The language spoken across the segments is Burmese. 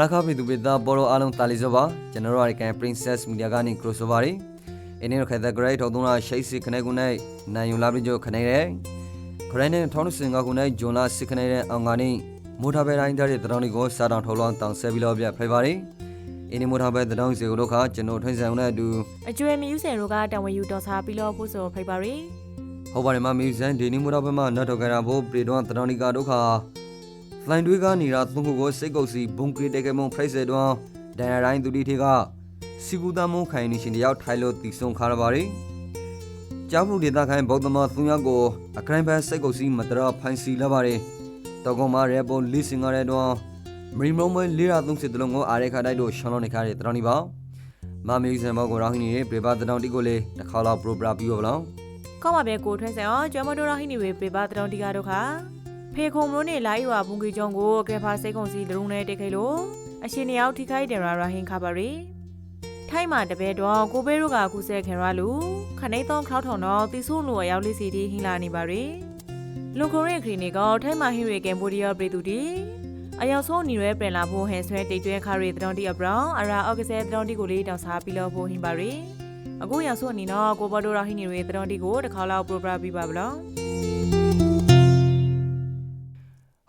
ရခပိတူပိတာဘောရအားလုံးတာလီဆိုပါကျွန်တော်တို့ရကန် Princess Media ကနေ crossover ရီအင်းရခက်တဲ့ great ထောက်သုံးလာရှိစီခနေကုနိုင်နိုင်ယူလာပြီးကြခနေတယ်ခရိုင်နဲ့ထောင်းစင်ကကုနိုင်ဂျွန်လာစစ်ခနေတဲ့အောင်ကနေမိုထာဘဲတိုင်းတဲ့တရောင်းတွေကိုစာတောင်ထော်လောင်းတောင်ဆက်ပြီးတော့ပြဖိုင်ပါရီအင်းမိုထာဘဲတရောင်းစီကိုတော့ခကျွန်တော်ထွန်းဆောင်တဲ့အတူအကျွဲမြူးစင်တို့ကတံဝယူတော်စားပြီးတော့ဖို့ဆိုဖိတ်ပါရီဟုတ်ပါတယ်မမီဇန်ဒီနီမိုထာဘဲမှာနတ်တော်ကရာဖို့ပြေတော့တရောင်းဒီကဒုက္ခ လိုင်းတွေကနေရာသုံးခုကိုစိတ်ကုပ်စီဘုံကရီတကယ်မုံဖရိုက်ဆယ်တော့ဒန်ရတိုင်းသူတီထေကစီကူတမုံခိုင်နေရှင်တယောက်ထိုင်လို့တည်ဆုံခါရပါရီကျောင်းမှုဒေသခိုင်ဗုဒ္ဓမသုံးယောက်ကိုအကရိုင်ဘတ်စိတ်ကုပ်စီမတရဖိုင်စီလာပါရီတောကောင်မရဲပုံလီစင်ရတဲ့တော့မရီမုံမလေးရာသုံးစစ်တလုံးကိုအားရခတိုက်တို့ရှောင်းလုံးနေခါတဲ့တရောင်းနေပါမမီဇန်ဘောကိုရောင်းနေပြေပါတရောင်းတီကိုလေတစ်ခါတော့ပရိုပရာပြီးပါလားကောင်းပါပဲကိုထွဲဆန်အောင်ကျွဲမတော်ရဟိနေဝေပေပါတတော်တီကားတို့ခါ ဖေခုံမလို့နေလာရွာဘုံကြီးကျုံကိုကဲဖာစိတ်ကုံစီဒရုံနဲ့တိတ်ခိလို့အရှင်တယောက်ထိခိုက်တယ်ရာရာဟင်ခါပါရီထိုင်းမှာတပည့်တော်ကိုဘေးတို့ကကုဆဲခင်ရလူခနေတော့ခေါထောင်တော့တီဆုလိုအရောက်လေးစီတီဟင်လာနေပါရီလူခုရဲခရီနေကထိုင်းမှာဟင်ရီကမ်ဘောဒီးယားပြည်သူတီအယောက်ဆုံးနေရဲပြန်လာဖို့ဟန်ဆွဲတိတ်တွဲခါရီတတော်တီအဘရောင်အရာအော့ကဆဲတတော်တီကိုလေးတောင်စားပြီးလို့ဖို့ဟင်ပါရီအခုရောက်ဆိုအနေတော့ကိုဘော်ဒိုရာဟိနေတွေတတော်တီကိုတစ်ခါလောက်ပရိုပရာပြပါဗလား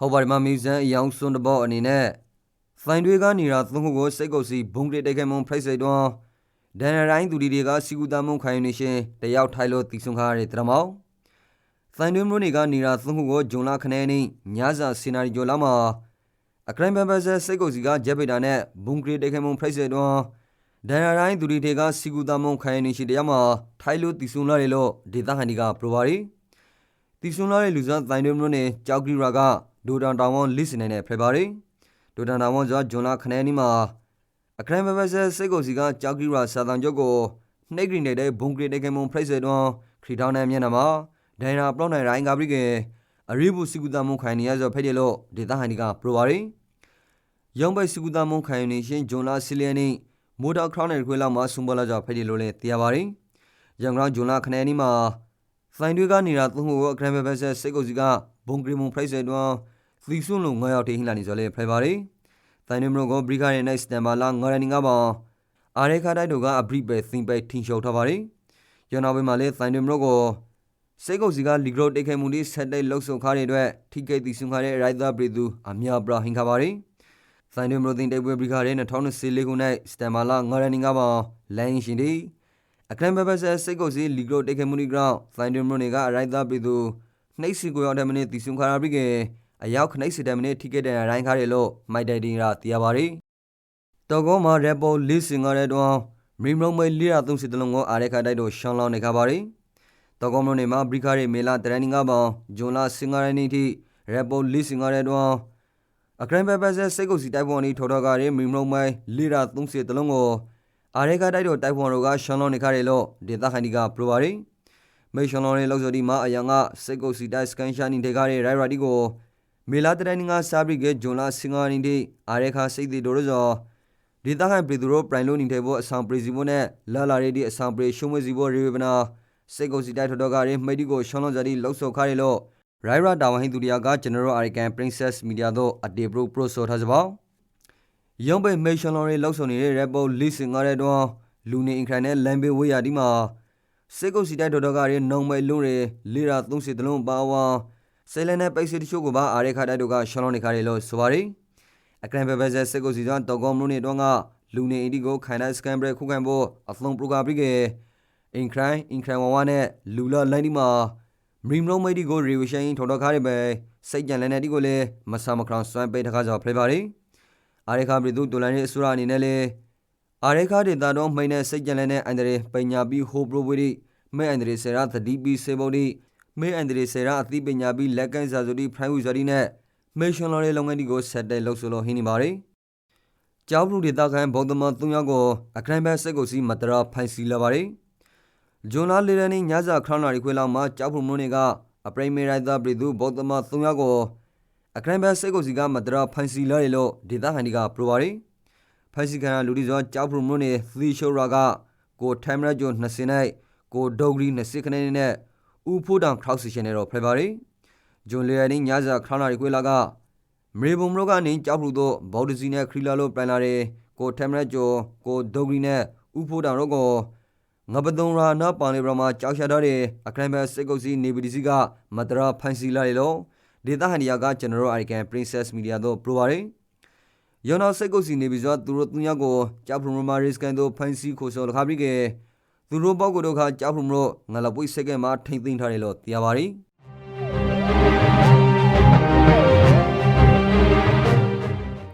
ဟုတ်ပါတယ်မမီဇန်အယောင်စွန်းတဘောအနေနဲ့ဖိုင်တွေကနေရာသုံးခုကိုစိတ်ကုပ်စီဘုံကလေးတိုက်ခိုင်မုံဖရိုက်ဆယ်တော့ဒန်ရတိုင်းသူတွေကစီကူတမုံခိုင်နေရှင်တယောက်ထိုင်လို့တည်ဆုံခါရတဲ့တရမောင်ဖိုင်တွင်းမျိုးတွေကနေရာသုံးခုကိုဂျုံလာခနဲနေညစာစီနာရီဂျိုလာမှာအကရိုင်ဘန်ဘဆဲစိတ်ကိုစီကဂျက်ပိတာနဲ့ဘုံကရီတေခဲမုံဖရိုက်ဆယ်တွန်းဒန်ယာတိုင်းသူတွေတေကစီကူတာမုံခိုင်နေရှိတရားမှာထိုင်လို့တီဆုံလာတယ်လို့ဒေတာဟန်ဒီကပရိုပါရီတီဆုံလာတဲ့လူစားဖိုင်တွင်းမျိုးနဲ့ကြောက်ကရီရာက ဒိုတန်တောင်ဝန်လစ်စနေနဲ့ဖရပါရီဒိုတန်တောင်ဝန်ဆိုဂျွန်လာခနဲနီမှာအကရိုင်ဘန်ဘဆဲစိတ်ကိုစီကကြောက်ကရီရာစာတန်ကျုပ်ကိုနှိတ်ဂရီနေတဲ့ဘုံကရီတေခဲမုံဖရိုက်ဆယ်တွန်းခရီထောင်းတဲ့မျက်နှာမှာဒိုင်နာပလော့နိုင်ရိုင်းကပရိကအရိဘူးစီကူတာမုံခိုင်နေရဆိုဖက်တယ်လို့ဒေတာဟန်ဒီကပရိုပါရီရောင်းပိုက်စီကူတာမုံခိုင်နေရှင်ဂျွန်လာစီလီယန်နီမိုတာခရောင်းနယ်ခွေးလောက်မှာဆွန်ဘလာကြဖက်တယ်လို့လည်းသိရပါရီရန်ကောင်ဂျွန်လာခနဲနီမှာဖိုင်တွေကနေတာသုံးခုကိုအခရမ်ဘဲဘက်ဆက်စိတ်ကိုစီကဘုံဂရီမုံဖရိုက်ဆယ်တွန်း သီဆွန်းလုံးငါရောက်တေးဟင်းလာနေဆိုလေဖက်ပါရီတိုင်နမရိုကိုဘရိခါရဲ့နိုင်စတန်ဘာလာငါရနီငါပေါင်အာရေခါတိုက်တို့ကအဘရိပဲသင်ပဲထင်ရှောက်ထားပါရီရန်နာဘဲမှာလေတိုင်နမရိုကိုစိတ်ကုပ်စီကလီဂရိုတိတ်ခဲမှုဒီဆက်တဲ့လှုပ်ဆုံခါတဲ့အတွက်ထိကိတ်တီဆုံခါတဲ့ရိုက်သာပရီသူအမြပရာဟင်ခါပါရီဆိုင်တွေမလို့တင်တိတ်ပွဲပရီခါတဲ့2014ခုနှစ်စတန်မာလာငရနင်းကပါလိုင်းရှင်ဒီအခရမ်ဘဘဆဲစိတ်ကုပ်စီလီဂရိုတိတ်ခဲမှုဒီဂရောင်းဆိုင်တွေမလို့နေကရိုက်သာပရီသူနှိပ်စီကိုရောက်တဲ့မိနစ်တီဆုံခါရပြီးက အရောက်ခနှိပ်စီတဲ့မိနစ်ထိကိတ်တဲ့ရိုင်းခါတဲ့လို့မိုက်တိုင်တင်ရာတရားပါရီတော့ကောမှာရက်ပေါ်လီစင်ရတဲ့တော့မီမလုံးမဲလီရာသုံးစစ်တလုံးကိုအားရခတိုက်တို့ရှောင်းလောင်းနေခါပါရီတော့ကောမလို့နေမှာဘရိခါရီမေလာတရန်နင်းကပောင်ဂျွန်လာစင်္ဂရနီတီရက်ပိုလီစင်္ဂရတွန်းအကရန်ပပဆက်စိတ်ကုစီတိုက်ပွန်နီထော်တော်ကရီမီမလုံးမိုင်းလီရာ30တလုံးကိုအာရေကတိုက်တော်တိုက်ပွန်တို့ကရှွန်လွန်နေခါရီလို့ဒေတာခိုင်ဒီကပရိုပါရီမေရှွန်လွန်နေလောက်ဆိုဒီမှာအယံကစိတ်ကုစီတိုက်စကန်ရှာနီတေကရီရိုင်ရာတီကို မေလာတရန်နင်းကစာဘရိကဂျွန်လာစင်္ဂရနီတီအာရေခါစိတ်တီတို့ရောဒေတာခိုင်ပရီသူတို့ပရိုင်လိုနေတယ်ဘောအဆောင်ပရီစီမိုနဲ့လာလာရီဒီအဆောင်ပရီရှုံးမစီဘောရီဝေဘနာစိတ်ကိုစီတိုက်ထော်တော်ကရင်မိတ်ဒီကိုရှောင်းလုံးကြဒီလှုပ်ဆော်ခါရီလို့ရိုင်ရာတာဝဟိန်သူတရာကကျွန်တော်အာရီကန်ပရင်းဆက်မီဒီယာတို့အတေပရိုပရိုဆိုထားစပေါရုံးပိမေရှန်လော်ရီလှုပ်ဆော်နေတဲ့ရက်ပိုလီစင်ငါတဲ့တော့လူနေအင်ခရန်နဲ့လမ်ဘေဝေးယာဒီမှာစိတ်ကိုစီတိုက်ထော်တော်ကရင်နှုံမဲလုံးရလီရာ30တလုံးပါဝါ ဆယ်လနဲ့ပိတ်စစ်တချို့ကိုပါအာရီခါတိုက်တို့ကရှောင်းလုံးနေခါရီလို့ဆိုပါရီအကရန်ဘဘဇက်စိတ်ကိုစီတော့တောက်ကောမလို့နေတော့ကလူနေအင်ဒီကိုခိုင်နိုင်စကန်ဘရက်ခုခံဖို့အဖလုံးပရိုဂရာပရိကေအင်ခရိုင်းအင်ခရိုင်ဝါဝါနဲ့လူလာလိုင်းဒီမှာမရီမလုံးမိတ်ဒီကိုရီဝရှိန်ထော်တော်ခါရပဲစိတ်ကြံလန်တဲ့ဒီကိုလေမဆာမခရောင်စွမ်းပိတ်တခါကြောဖလေပါရီအာရခါပြည်သူဒိုလန်ရဲ့အစိုးရအနေနဲ့လေအာရခါဒေတာတော့မိန်နဲ့စိတ်ကြံလန်တဲ့အန်ဒရေပညာပြီးဟိုပရိုဝီဒီမဲအန်ဒရေဆရာသတိပြီးစေဘုတ်ဒီ မဲအန်ဒရေဆရာအသိပညာပြီးလက်ကန်စာဆိုဒီဖရိုင်ဝူဇာဒီနဲ့မေရှင်လော်ရဲ့လုပ်ငန်းဒီကိုဆက်တဲ့လှုပ်ဆိုလို့ဟင်းနေပါရီကျောင်းလူဒေတာခံဗုဒ္ဓမသုံးယောက်ကိုအခရိုင်ဘက်စိတ်ကိုစီမတရာဖိုင်စီလာပါရီဂျွန်လာလီရနီညဇာခရောင်းနာရီခွေလောက်မှာကျောက်ဖုံမုန်းနေကအပရိမေရိုက်သာပြည်သူဗုဒ္ဓမသုံးယောက်ကိုအခရိုင်ဘက်စိတ်ကိုစီကမတရာဖိုင်စီလာရလို့ဒေတာဟန်ဒီကပရိုပါရီဖိုင်စီကန်လူဒီဇောကျောက်ဖုံမုန်းနေသီရှိုရာကကိုထိုင်မရဂျွန်20နိုင်ကိုဒိုဂရီ20ခနေနဲ့ ဥဖိုးတောင်ခရောက်စီရှင်နေတော့ဖရပါရီဂျွန်လီရနီညဇာခရောင်းနာရီခွေလောက်ကမေဘုံမလို့ကနေကြောက်ဖလူတို့ဘော်ဒစီနဲ့ခရီလာလိုပလန်လာတဲ့ကိုထမရက်ကျော်ကိုဒိုဂရီနဲ့ဥဖိုးတောင်တို့ကိုငပတုံရာနာပန်လီဘရမှာကြောက်ရှာတော့တဲ့အခရိုင်ဘတ်စစ်ကုတ်စီနေပဒီစီကမတရာဖန်စီလာလေလို့ဒေတာဟန်ဒီယာကကျွန်တော်တို့အရိကန် Princess Media တို့ပရိုပါရင်ယောနာစစ်ကုတ်စီနေပြီးဆိုသူတို့သူညကိုကြောက်ဖလူမာရစ်ကန်တို့ဖန်စီခိုဆိုလခါပြီးက သူတို့ပေါက်ကိုတို့ခါကြောက်ဖလူမလို့ငလပွိစက်ကမှာထိမ့်သိမ်းထားတယ်လို့သိရပါတယ်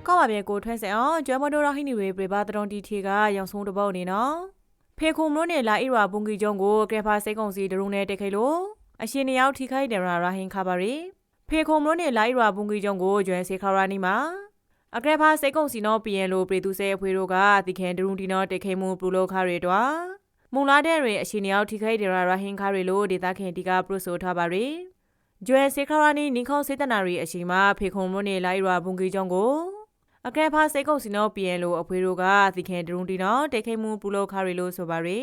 ကောက်ပါပြေကိုထွန်းစင်အောင်ကျွမ်းမတော်ရဟိနေဝေပြပါတရုံတီထေကရောင်ဆုံးတပုတ်နေနော်ဖေခုံမလို့နေလာဣရာပုန်ကီကျုံကိုကရဖာစိတ်ကုံစီဒရုံနဲ့တက်ခိုင်လို့အရှင်နယောက်ထိခိုက်တယ်ရာရာဟင်ခါပါရီဖေခုံမလို့နေလာဣရာပုန်ကီကျုံကိုကျွမ်းစေခါရာနီမှာအကရဖာစိတ်ကုံစီနော်ပီယန်လိုပရီသူဆဲအဖွေတို့ကတိခဲဒရုံတီနော်တက်ခိုင်မှုပလူလောခါရီတော့ မုံလာတဲ့ရေအရှင်နယောက်ထိခိုက်တယ်ရာရာဟင်ခါရီလို့ဒေတာခင်တီကပရိုဆိုထားပါရီကျွဲစေခါရာနီနင်ခေါစေတနာရီအရှိမဖေခုံမလို့နေလာဣရာပုန်ကီကျုံကိုအကဲဖာစိတ်ကုတ်စီနောပြန်လို့အဖွေတို့ကသီခဲဒရုံတီနော်တေခိမှုပူလို့ခါရီလို့ဆိုပါရီ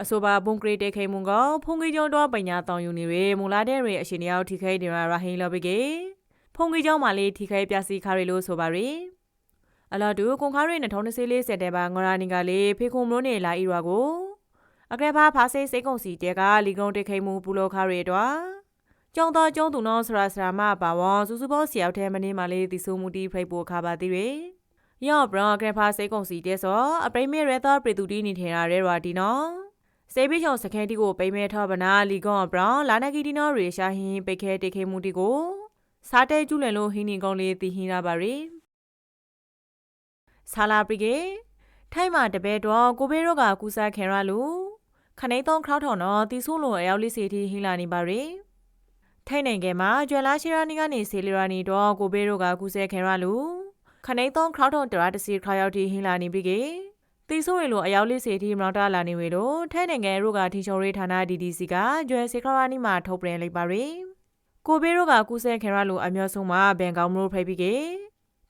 အဆိုပါဘုံကရီတေခိမှုကဖုန်ကြီးကျောင်းတော့ပညာတောင်းယူနေရမူလာတဲ့ရေအရှင်တယောက်ထိခိုက်နေရရာဟင်းလောဘီကေဖုန်ကြီးကျောင်းမှာလေးထိခိုက်ပြစီခါရီလို့ဆိုပါရီအလာတူကွန်ခါရီ2024စက်တဲဘာငရာနီကလေးဖေခုံမလို့နေလာအီရွာကို အကဲဖာဖာစိတ်စိတ်ကုံစီတဲကလီကုံတေခိမှုပူလို့ခါရီတော့ကျောင်းသားကျောင်းသူနော်ဆရာဆရာမပါဝါစုစုပေါစီရောက်တဲ့မနေ့မှလေးတီဆိုမှုတီဖိတ်ပို့ခါပါသေးတယ်။ယော့ဘရော့ကရဖာစိတ်ကုံစီတဲ့ဆိုအပရိမေရတာပရီတူတီနေထင်ရတဲ့ရွာဒီနော်။စေဘီချောင်စခဲတီကိုပိမဲထောပနာလီကွန်ဘရော့လာနဂီတီနော်ရေရှာဟင်းပိခဲတေခေမှုတီကိုစားတဲကျူးလန်လို့ဟင်းနေကောင်းလေးတီဟင်းရပါရီ။ဆာလာပရီကေထိုင်းမှာတပဲတော့ကိုဘေးရော့ကကူစားခဲရလို့ ခနေသုံးခရောက်ထော်နော်တီဆိုးလို့အယောက်လေးစီတီဟင်းလာနေပါရီ။ထိုင်းနိုင်ငံမှာကျွယ်လာရှိရာနီကနေဆေလီရာနီတော့ကိုဘေးတို့ကကူဆဲခင်ရလူခနေသုံးခရောက်ထုံတရာတစီခရောက်တီဟင်းလာနေပြီကေတီဆိုရင်လိုအယောက်လေးစီတီမနောက်တာလာနေဝေလို့ထိုင်းနိုင်ငံတို့ကထီချုံရေးဌာန DDC ကကျွယ်စေခရာနီမှာထုတ်ပြန်လိုက်ပါရီကိုဘေးတို့ကကူဆဲခင်ရလူအမျိုးဆုံးမှာဘန်ကောင်မလို့ဖိတ်ပြီးကေ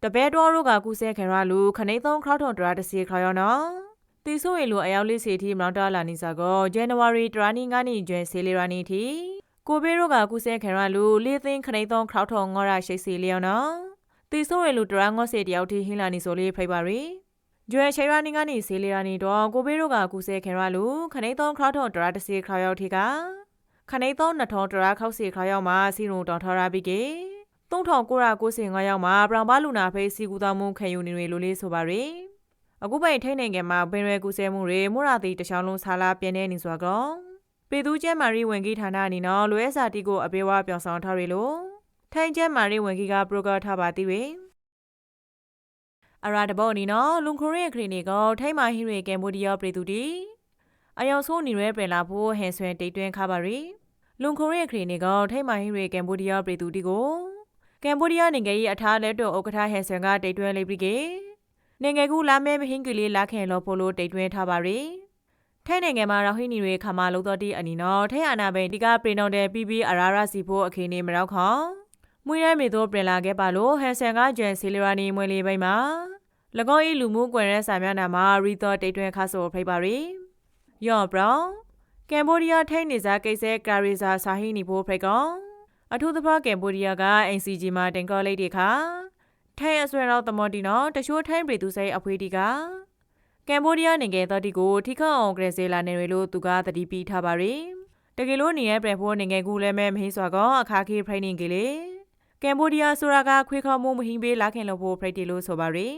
တပဲတော်တို့ကကူဆဲခင်ရလူခနေသုံးခရောက်ထုံတရာတစီခရောက်နော် တီဆိုရင်လိုအယောက်လေးစီတီမနောက်တာလာနေစားကောဇန်နဝါရီတရာနီကနေကျွယ်ဆေလီရာနီတီကိုဘေးတို့ကကုစဲခံရလူလေးသိန်းခနေသုံးခေါထောင်ငေါရရှိစီလျောင်းနော်တီဆိုရလူတရာငေါစေတယောက်ထိဟင်းလာနေဆိုလေးဖိတ်ပါရီကျွဲချေရနီကနေစီလီရာနီတော့ကိုဘေးတို့ကကုစဲခံရလူခနေသုံးခေါထောင်တရာတစီခေါရောက်ထိကခနေသုံးနှစ်ထောင်တရာခောက်စီခေါရောက်မှာစီရုံတောင်ထော်ရပြီးကေ3995ရောက်မှာပရောင်ပါလူနာဖေးစီကူသားမှုခံယူနေတွေလိုလေးဆိုပါရီ အခုပိုင်ထိတ်နိုင်ငံမှာပင်ရွယ်ကူဆဲမှုတွေမိုးရာသီတချောင်းလုံးဆာလာပြင်းနေနေစွာကောပေသူကျဲမာရီဝင်ကြီးဌာနအနေနဲ့လွဲစာတီကိုအပေဝါပြောင်းဆောင်ထားရလို့ထိုင်းကျဲမာရီဝင်ကြီးကပရိုဂရထားပါသေးတယ်အရာတဘောအနေနဲ့လုံခရိုရဲ့ခရီနီကထိုင်းမာဟီရီကမ်ဘောဒီးယားပြည်သူတီအယောင်ဆိုးနေရဲပြင်လာဖို့ဟန်ဆွဲတိတ်တွင်းခါပါရီလုံခရိုရဲ့ခရီနီကထိုင်းမာဟီရီကမ်ဘောဒီးယားပြည်သူတီကိုကမ်ဘောဒီးယားနိုင်ငံရဲ့အထားလက်တော်ဥက္ကဋ္ဌဟန်ဆွဲကတိတ်တွင်းလေးပြီးကေ နိုင်ငံကူလာမဲမဟင်းကလေးလာခင်လို့ဖို့လို့တိတ်တွင်းထားပါရီထိုင်းနိုင်ငံမှာရောဟိနီတွေခမာလုံးတော်တီအနီနော်ထိုင်းအာနာဘိန်ဒီကပရင်တော်တဲ့ PB အရာရစီဖို့အခင်းနေမရောက်ခေါမွေးရဲမေသောပြင်လာခဲ့ပါလို့ဟန်ဆန်ကဂျန်စီလီရာနီမွေလေးပိုင်းမှာ၎င်း၏လူမှုကွယ်ရဲစာမျက်နှာမှာရီသောတိတ်တွင်ခါဆိုဖိတ်ပါရီယော့ဘရောင်ကမ်ဘောဒီးယားထိုင်းနေစားကိစ္စကာရီဇာဆာဟီနီဖို့ဖိတ်ကောင်အထူးသဖြင့်ကမ်ဘောဒီးယားက NCG မှာတင်ကောလေးတွေခါ ထိုင်းအဆွဲတော်သမတီနော်တချို့ထိုင်းပြည်သူစိတ်အဖွေးတီကကမ်ဘောဒီးယားနိုင်ငံတော်တီကိုထိခတ်အောင်ဂရဇေလာနယ်တွေလို့သူကသတိပေးထားပါရီတကယ်လို့နေရပြန်ဖို့နိုင်ငံကူလည်းမဲမဟင်းစွာကောအခါခေဖရိုင်းနေကလေးကမ်ဘောဒီးယားဆိုတာကခွေးခေါမှုမဟင်းပေးလာခင်လို့ဖို့ဖရိုက်တီလို့ဆိုပါရီ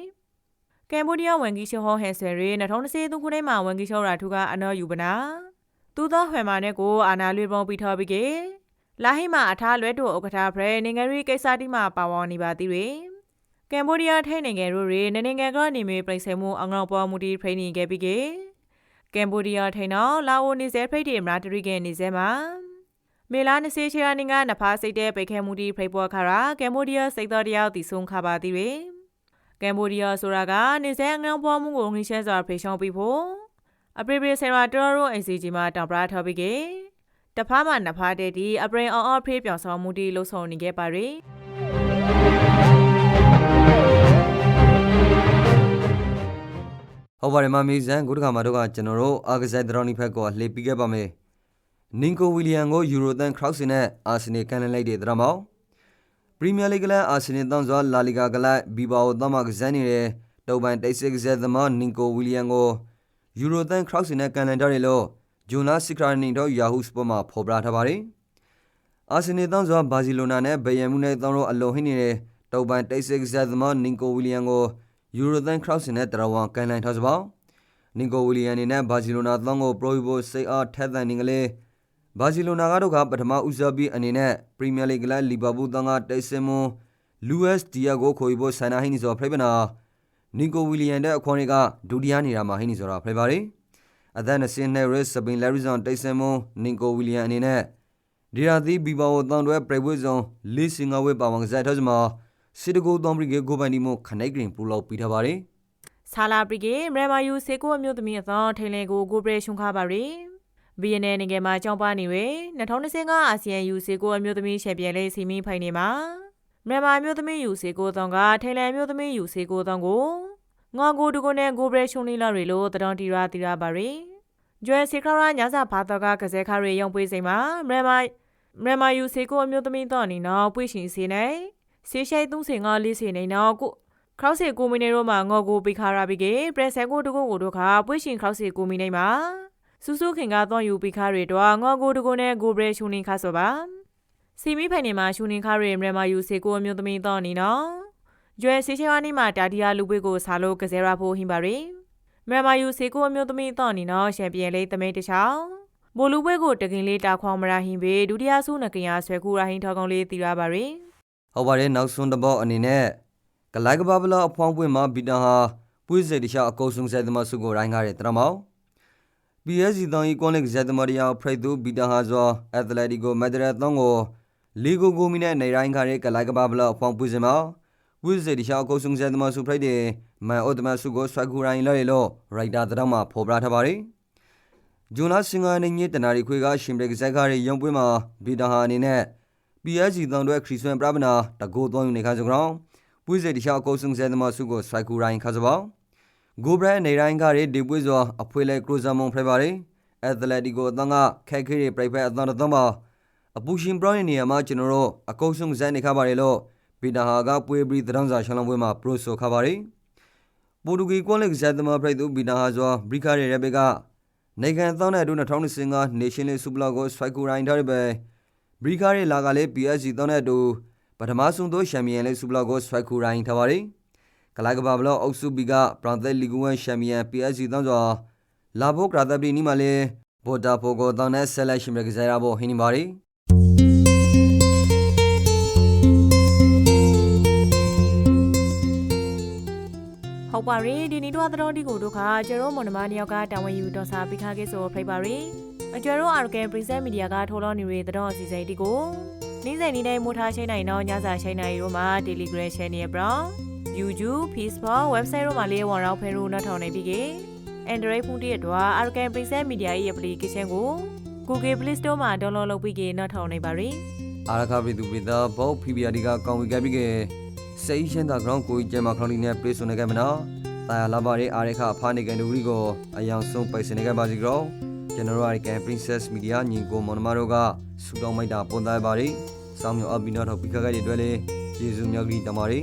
ကမ်ဘောဒီးယားဝန်ကြီးချုပ်ဟောဟန်ဆယ်ရီ2023ခုနှစ်မှာဝန်ကြီးချုပ်ရာထူကအနော်ယူပနာသူသောဟွယ်မာနဲ့ကိုအာနာလွေပုံပြီးထော်ပြီးကေလာဟိမာအထားလွဲတို့ဥက္ကဋ္ဌဖရဲနိုင်ငံရီကိစ္စတိမှာပါဝင်နေပါသေးတယ် ကမ်ဘောဒီးယားထိုင်းနိုင်ငံတို့ရေနိုင်ငံကနေမြေပြိဆယ်မှုအငေါပေါ်မူတီဖရိနေခဲ့ပြီးကေကမ်ဘောဒီးယားထိုင်းနော်လာအိုနေဇဲဖိတ်တီမရာတရီကနေဇဲမှာမေလာနစီချီယာနင်ကနဖာစိတ်တဲ့ပိတ်ခဲမှုတီဖိတ်ပေါ်ခါရာကမ်ဘောဒီးယားစိတ်တော်တယောက်တီဆုံးခါပါသေးတယ်ကမ်ဘောဒီးယားဆိုတာကနေဇဲအငေါပေါ်မှုကိုငှိရှဲစွာဖေရှောင်းပြီးဖို့အပရိပရိဆရာတော်ရိုအစီဂျီမှာတောင်ပရာထော်ပြီးကေတဖားမှာနဖားတဲ့ဒီအပရင်အောင်အောင်ဖေးပြောင်ဆောင်မှုတီလှုပ်ဆောင်နေခဲ့ပါရီ ဟုတ်ပါတယ်မမေဇန်ခုတစ်ခါမှာတော့ကကျွန်တော်တို့အာဂဇက်ဒရော်နီဖက်ကိုလှေပြီးခဲ့ပါမယ်နင်ကိုဝီလီယံကိုယူရိုသန်ခရောက်စင်နဲ့အာဆင်နယ်ကန်လန်လိုက်တဲ့ဒရမောင်ပရီးမီးယားလိဂ်ကလပ်အာဆင်နယ်တောင်းစွာလာလီဂါကလပ်ဘီဘာအိုတောင်းမှကစားနေတဲ့တုံပိုင်တိတ်ဆက်ကစားသမားနင်ကိုဝီလီယံကိုယူရိုသန်ခရောက်စင်နဲ့ကန်လန်ဒါတွေလို့ဂျိုနာစစ်ခရာနီတို့ယာဟူစပေါ်မှာဖော်ပြထားပါတယ်။အာဆင်နယ်တောင်းစွာဘာစီလိုနာနဲ့ဘယန်မှုနဲ့တောင်းလို့အလုံးဟင်းနေတဲ့တုံပိုင်တိတ်ဆက်ကစားသမားနင်ကိုဝီလီယံကို ယူရိုသန်ခရောက်စင်နဲ့တရဝံကန်လန်ထားစပေါ့နင်ကိုဝီလီယံအနေနဲ့ဘာစီလိုနာတောင်းကိုပရိုဟီဘိုစိတ်အားထက်သန်နေကလေးဘာစီလိုနာကတော့ကပထမဦးစားပြီးအနေနဲ့ပရီးမီးယားလိဂ်ကလပ်လီဗာပူးတောင်းကတိတ်ဆင်မွန်လူးအက်စ်ဒီယာဂိုခိုီဘိုဆန်နာဟိနီဆိုဖရိပနာနီကိုဝီလီယံတဲ့အခွန်တွေကဒူဒီယာနေတာမှာဟိနီဆိုတာဖရိပါရီအသက်20နှစ်ရစ်စပင်လရီဇွန်တိတ်ဆင်မွန်နီကိုဝီလီယံအနေနဲ့ဒီရာသီဘီဘာဝတောင်းတွဲပရိဝေဇွန်လီစင်ငါဝေပါဝန်ဇက်ထော့စမှာ စီတကိုတောင်းပရိကေကိုပိုင်ဒီမိုခနိုင်ဂရင်ပူလောက်ပြီးထားပါရီဆာလာပရီကေမရမာယူစေကိုအမျိုးသမီးအသောထိန်လေကိုကိုပရေရှုံခါပါရီဘီယန်နယ်နိုင်ငံမှာကြောင်းပါနေဝေ2025အာဆီယံယူစေကိုအမျိုးသမီးချန်ပီယံလိစီမီဖိုင်နေမှာမြန်မာအမျိုးသမီးယူစေကိုတောင်းကထိန်လေအမျိုးသမီးယူစေကိုတောင်းကိုငေါကိုတကိုနဲ့ကိုပရေရှုံလီလာတွေလို့တတော်တီရာတီရာပါရီကျွဲစေခရာညစာဘာတော့ကကစဲခါရီရုံပွေးစိမ်မှာမြန်မာမြန်မာယူစေကိုအမျိုးသမီးတော့အနေနော်ပွေရှင်စီနေ ဆေးရှိုက်35လေးစီနေနော်ကိုခရောက်စီကိုမီနေတို့မှာငေါ်ကိုပိခါရာပိကေပရက်ဆန်ကိုတကုတ်ကိုတို့ခါပွေးရှင်ခရောက်စီကိုမီနေမှာစူးစူးခင်ကတော့ယူပိခါတွေတော့ငေါ်ကိုတကုတ်နဲ့ကိုဘရဲရှူနေခါဆိုပါစီမီဖိုင်နေမှာရှူနေခါတွေမရမယူစေကိုအမျိုးသမီးတော့နေနော်ကျွဲစီချေဝါနေမှာတာဒီယာလူပွေးကိုစားလို့ကစဲရာဖို့ဟင်ပါရီမရမယူစေကိုအမျိုးသမီးတော့နေနော်ရှန်ပီယံလေးသမိတ်တချောင်းဘိုလူပွဲကိုတကင်လေးတာခွန်မရာဟင်ပေဒုတိယဆုနကင်ယာဆွဲကူရာဟင်ထောက်ကောင်လေးတီရပါရီ ဟုတ်ပါတယ်နောက်ဆုံးတစ်ပေါက်အနေနဲ့ကလိုက်ကဘာဘလာအဖောင်းပွင့်မှာဘီတာဟာပွေးစေတခြားအကုဆုံးဆက်သမားစုကိုရိုင်းကားတဲ့တရမောင် PSG တောင်ဤကွန်လစ်ဇက်သမားတရားဖရိတ်သူဘီတာဟာဇောအက်တလက်တီကိုမက်ဒရက်တောင်းကိုလီဂိုဂိုမီနဲ့နေရိုင်းကားတဲ့ကလိုက်ကဘာဘလာအဖောင်းပွင့်စမှာပွေးစေတခြားအကုဆုံးဆက်သမားစုဖရိတ်တဲ့မန်အော်တမတ်စုကိုဆွဲကူရိုင်းလာလေလို့ရိုက်တာတောင်းမှာဖော်ပြထားပါတယ်ဂျွန်လာစင်ဂါနေညတနာရီခွေကရှင်ဘရက်ကဇက်ကားရဲ့ရုံပွင့်မှာဘီတာဟာအနေနဲ့ PSG တောင်တွဲခရီးဆွမ်ပရဗနာတကိုးသွင်းနေခါစကောင်ပွေးစေတခြားအကုဆုံးဆက်သမားစုကိုဆွဲကူရိုင်းခါစပေါဂိုဘရန်နေတိုင်းကရဒီပွေးစွာအဖွေးလဲကရူဇာမွန်ဖရပါရီအက်သလက်တီကိုအသံကခက်ခဲရပြိုက်ဖက်အသံတော့မှာအပူရှင်ဘရောင်းရဲ့နေရာမှာကျွန်တော်တို့အကုဆုံးဇန်နေခါပါလေလို့ပီတာဟာကပွေးပြီးတရောင်းစာရှလံပွဲမှာပရိုဆိုခါပါရီပိုတူဂီကွန်လက်ဇက်သမားဖရိုက်သူပီတာဟာစွာဘရိခါရဲ့ရဘက်ကနိုင်ငံသောင်းတဲ့တို့2025 Nation League Super League ကိုဆွိုက်ကူရိုင်းထားတဲ့ပဲဘ ရိခါရဲ့လာကလေး PSG သောင်းတဲ့တို့ပထမဆုံးသောချန်ပီယံလိ Super League ကိုဆွိုက်ကူရိုင်းထားပါရီကလိုက်ကဘာဘလော့အုပ်စုဘီကပရန်သက်လီဂူဝမ်ချန်ပီယံ PSG တောင်းစွာလာဘိုကရာတပ်ပလီနီမလေးဘော်တာဖိုကိုတောင်းတဲ့ဆက်လက်ရှင်မြကစားရဖို့ဟင်းနေပါရီဟုတ်ပါရီဒီနီတော့တော်ဒီကိုတို့ခါကျရောမွန်နမနီယောက်ကတာဝန်ယူတော်စာပိခါကေဆိုဖိပါရီ အကျရောအာရကန်ပရိဇက်မီဒီယာကထိုးလို့နေရတဲ့စီစိန်ဒီကိုနေ့စဉ်နေ့တိုင်းမိုးထားရှိနိုင်တော့ညစာရှိနိုင်တို့မှာ Telegram Channel ဘရော YouTube Facebook website တို့မှာလေးဝန်ရောက်ဖဲလို့နောက်ထောင်နေပြီကေ Android ဖုန်းတည်းအတွက်အာရကန်ပရိဇက်မီဒီယာရဲ့ application ကို Google Play Store မှာ download လုပ်ပြီးကေနောက်ထောင်နေပါရီအာရခပရိသူပရိသဘော PBRD ကကောင်းဝေခဲ့ပြီးကစိတ်ရှင်းတာ ground ကိုကျမခရောင်းလီနဲ့ play ဆိုနေခဲ့မနော်တာယာလာပါရီအာရခဖာနေကန်ဒူရီကိုအယောင်ဆုံးပိုက်စနေခဲ့ပါစီကြော ကျွန်တော်တို့အာရကန် Princess Media ညီကိုမောင်နှမတို့ကစူတောင်းမိုက်တာပွန်သားပါရီစောင်းမြော်အပီနော်ထောက်ပြီးခခဲ့တဲ့အတွက်လေကျေးဇူးမြောက်ကြီးတမာရီ